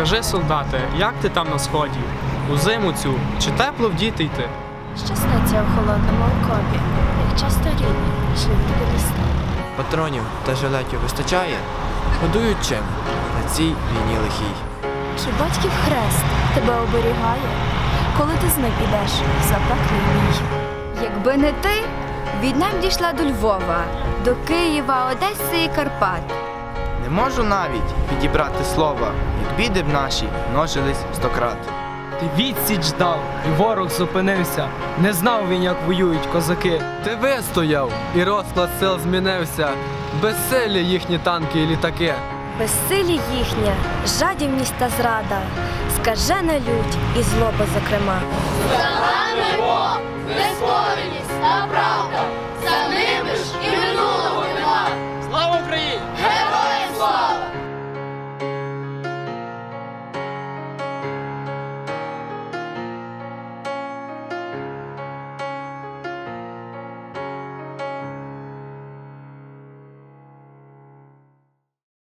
Скажи, солдате, як ти там на сході? У зиму цю, чи тепло вдіти йти? Що сниться у холодному окопі, як часто рідні шлють тобі листи. Патронів та жилетів вистачає? Годують чим на цій війні лихій. Чи батьків хрест тебе оберігає, коли ти з ним ідеш в запеклий бій? Якби не ти, війна б дійшла до Львова, до Києва, Одеси і Карпат. Не можу навіть підібрати слова, як біди б наші множились стократ. Ти відсіч дав, і ворог зупинився. Не знав він, як воюють козаки. Ти вистояв, і розклад сил змінився. Безсилі їхні танки і літаки. Безсилі їхня, жадібність та зрада, скажена лють і злоба, зокрема. Небо, нескореність та правда,